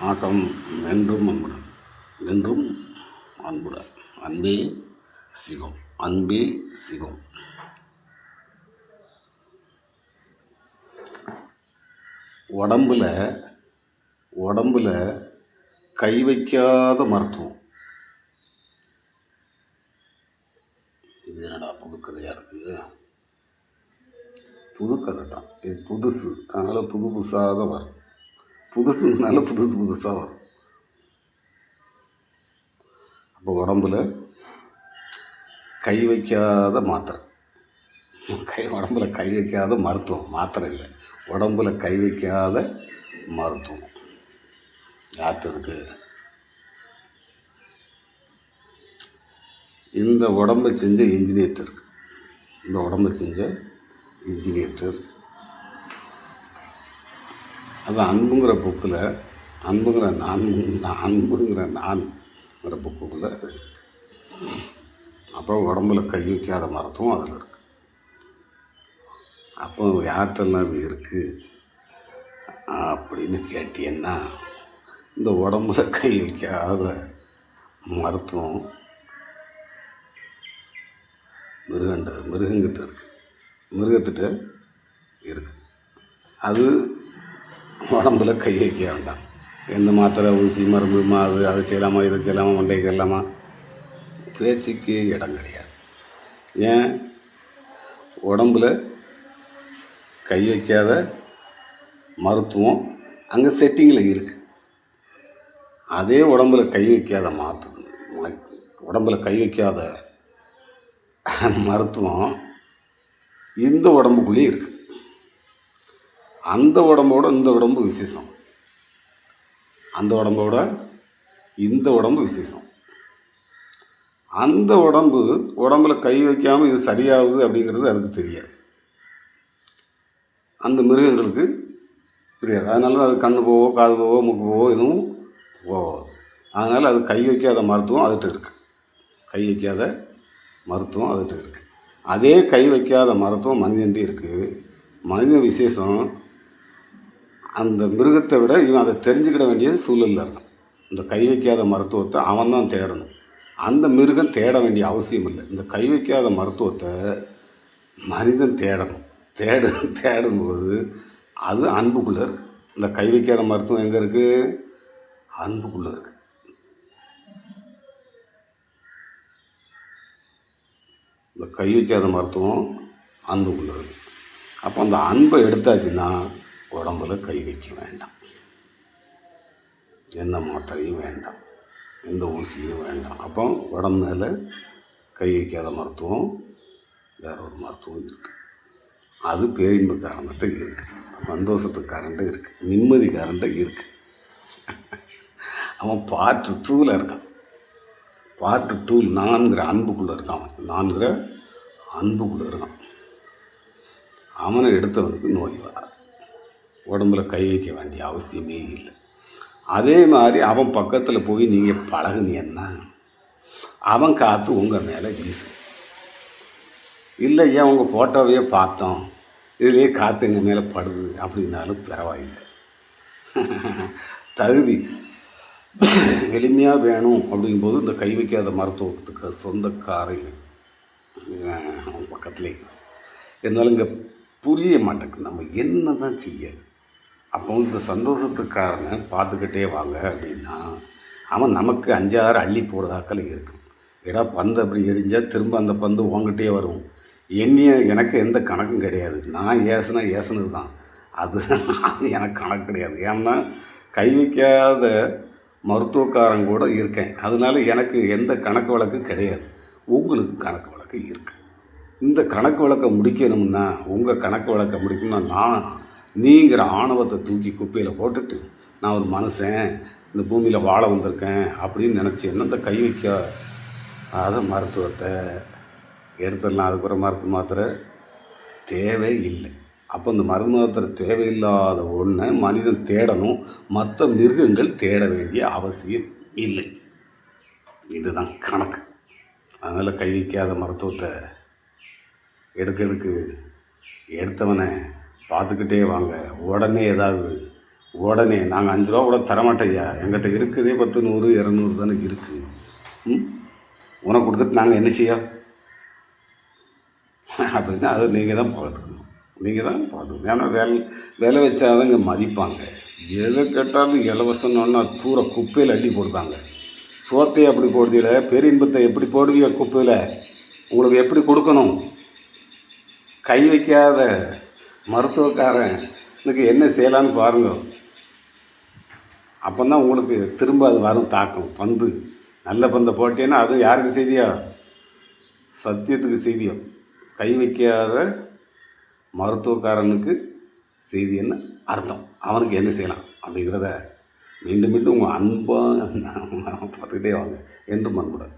வணக்கம் என்றும் அன்புடன். என்றும் அன்புடன். அன்பே சிவம். அன்பே சிவம். உடம்புல உடம்புல கை வைக்காத மருத்துவம். இது என்னடா புதுக்கதையாக இருக்குது புதுக்கதை தான். இது புதுசு. அதனால் புது புதுசாக தான் வரும். புதுசுனால புதுசு புதுசாக வரும். அப்போ உடம்புல கை வைக்காத மாத்திரை. கை உடம்புல கை வைக்காத மருத்துவம் மாத்திரை இல்லை. உடம்புல கை வைக்காத மருத்துவம். யார்கிட்ட இருக்குது இந்த உடம்பை செஞ்ச இன்ஜினியர் இருக்கு. இந்த உடம்பை செஞ்ச இன்ஜினியர் அது அன்புங்கிற புக்கில் அன்புங்கிற நான் அன்புங்கிற நான்ங்கிற புக்குக்குள்ளே அது இருக்கு. அப்புறம் உடம்புல கை வைக்காத மருத்துவம் அதில் இருக்கு. அப்போ யார்கிட்டலாம் அது இருக்குது அப்படின்னு கேட்டீங்கன்னா இந்த உடம்புல கை வைக்காத மருத்துவம் மிருகண்ட மிருகங்கிட்ட இருக்குது மிருகத்திட்ட இருக்குது அது உடம்புல கை வைக்க வேண்டாம். எந்த மாத்திரை ஊசி மருந்து மாது அதை செய்யலாமா இதை செய்யலாமா மண்டைக்கு செய்யலாமா? பேச்சுக்கு இடம் கிடையாது. ஏன்? உடம்புல கை வைக்காத மருத்துவம் அங்கே செட்டிங்கில் இருக்குது அதே உடம்புல கை வைக்காத மாற்றுது உடம்புல கை வைக்காத மருத்துவம் இந்த உடம்புக்குள்ளேயே இருக்குது அந்த உடம்போட இந்த உடம்பு விசேஷம். அந்த உடம்போட இந்த உடம்பு விசேஷம். அந்த உடம்பு உடம்புல கை வைக்காமல் இது சரியாகுது அப்படிங்கிறது அதுக்கு தெரியாது. அந்த மிருகங்களுக்கு புரியாது. அதனால தான் அது கண்ணு போவோ காது போவோ மூக்கு போவோ எதுவும் போகாது. அதனால் அது கை வைக்காத மருத்துவம் அதுகிட்ட இருக்குது கை வைக்காத மருத்துவம் அதுகிட்ட இருக்குது அதே கை வைக்காத மருத்துவம் மனிதன்ட்டு இருக்குது மனித விசேஷம் அந்த மிருகத்தை விட இவன் அதை தெரிஞ்சுக்கிட வேண்டிய சூழலில் இருக்கான் இந்த கை வைக்காத மருத்துவத்தை அவன் தான் தேடணும். அந்த மிருகம் தேட வேண்டிய அவசியம் இல்லை. இந்த கை வைக்காத மருத்துவத்தை மனிதன் தேடணும். தேடு தேடும்போது அது அன்புக்குள்ளே இருக்குது இந்த கை வைக்காத மருத்துவம் எங்கே இருக்குது அன்புக்குள்ளே இருக்குது இந்த கை வைக்காத மருத்துவம் அன்புக்குள்ளே இருக்குது அப்போ அந்த அன்பை எடுத்தாச்சுன்னா உடம்புல கை வைக்க வேண்டாம். எந்த மாத்திரையும் வேண்டாம். எந்த ஊசியும் வேண்டாம். அப்போ உடம்பு மேலே கை வைக்காத மருத்துவம் வேற ஒரு மருத்துவம் இருக்குது அது பேரின்புக்காரன்கிட்ட இருக்குது சந்தோஷத்து சந்தோஷத்துக்காரன்ட்ட இருக்குது நிம்மதி நிம்மதிக்காரன்ட்ட இருக்குது அவன் பார்ட்டு டூவில் இருக்கான். பார்ட்டு டூ நான்கிற அன்புக்குள்ளே இருக்கான் அவன். நான்கிற அன்புக்குள்ளே இருக்கான். அவனை எடுத்தவனுக்கு நோய் வராது. உடம்புல கை வைக்க வேண்டிய அவசியமே இல்லை. அதே மாதிரி அவன் பக்கத்தில் போய் நீங்கள் பழகுனீங்கன்னா அவன் காற்று உங்கள் மேலே வீசும். இல்லை ஏன் உங்கள் ஃபோட்டோவையே பார்த்தோம். இதுலேயே காற்று எங்கள் மேலே படுது. அப்படின்னாலும் பரவாயில்லை. தகுதி. எளிமையாக வேணும் அப்படிங்கும்போது இந்த கை வைக்காத மருத்துவத்துக்கு சொந்தக்காரன் அவன் பக்கத்துலேயே. இருந்தாலும் இங்கே புரிய மாட்டேங்குது. நம்ம என்ன தான் செய்யணும் அப்போ இந்த சந்தோஷத்துக்காரனை பார்த்துக்கிட்டே வாங்க அப்படின்னா அவன் நமக்கு அஞ்சாறு அள்ளி போடுதாக்கள் இருக்கும். ஏடா பந்து அப்படி எரிஞ்சால் திரும்ப அந்த பந்து உங்ககிட்டே வரும். என்னைய எனக்கு எந்த கணக்கும் கிடையாது. நான் ஏசுனா ஏசுனது தான். அது அது எனக்கு கணக்கு கிடையாது. ஏன்னா கை வைக்காத மருத்துவக்காரன் கூட இருக்கேன். அதனால எனக்கு எந்த கணக்கு வழக்கு கிடையாது. உங்களுக்கு கணக்கு வழக்கு இருக்குது இந்த கணக்கு வழக்கை முடிக்கணும்னா உங்கள் கணக்கு வழக்கை முடிக்கணும்னா நான் நீங்கிற ஆணவத்தை தூக்கி குப்பையில் போட்டுட்டு நான் ஒரு மனுஷன் இந்த பூமியில் வாழ வந்திருக்கேன் அப்படின்னு நினச்சி என்னத்தை கை வைக்க? அத மருத்துவத்தை எடுத்துடலாம். அதுக்கப்புறம் மருத்துவ மாத்திரை தேவை இல்லை. அப்போ இந்த மருந்து மாத்திரை தேவையில்லாத ஒன்றை மனிதன் தேடணும். மற்ற மிருகங்கள் தேட வேண்டிய அவசியம் இல்லை. இதுதான் கணக்கு. அதனால் கை வைக்காத மருத்துவத்தை எடுக்கிறதுக்கு எடுத்தவனை பார்த்துக்கிட்டே வாங்க. உடனே ஏதாவது உடனே நாங்கள் அஞ்சு ரூபா கூட தரமாட்டேய்யா. எங்கிட்ட இருக்குதே பத்து நூறு இரநூறு தானே இருக்குது ம்? உனக்கு கொடுத்துட்டு நாங்கள் என்ன செய்ய? அப்படின்னா அதை நீங்கள் தான் பார்த்துக்கணும். நீங்கள் தான் பார்த்துக்கணும். ஏன்னா வேலை விலை வச்சாதங்க மதிப்பாங்க. எதை கேட்டாலும் இலவசம்னா தூர குப்பையில் அள்ளி போடுதாங்க. சோத்தை அப்படி போடுதில்ல பேரின்பத்தை எப்படி போடுவிய குப்பையில்? உங்களுக்கு எப்படி கொடுக்கணும்? கை வைக்காத மருத்துவக்காரனுக்கு என்ன செய்யலான்னு பாருங்க. அப்போ தான் உங்களுக்கு திரும்ப அது வரும் தாக்கம் பந்து. நல்ல பந்தை போட்டேன்னா அது யாருக்கு செய்தியா? சத்தியத்துக்கு செய்தியோ. கை வைக்காத மருத்துவக்காரனுக்கு செய்தின்னு அர்த்தம். அவனுக்கு என்ன செய்யலாம் அப்படிங்கிறத மீண்டும் மீண்டும் உங்கள் அன்பாக பார்த்துக்கிட்டே வாங்க. என்றும் அன்புடன்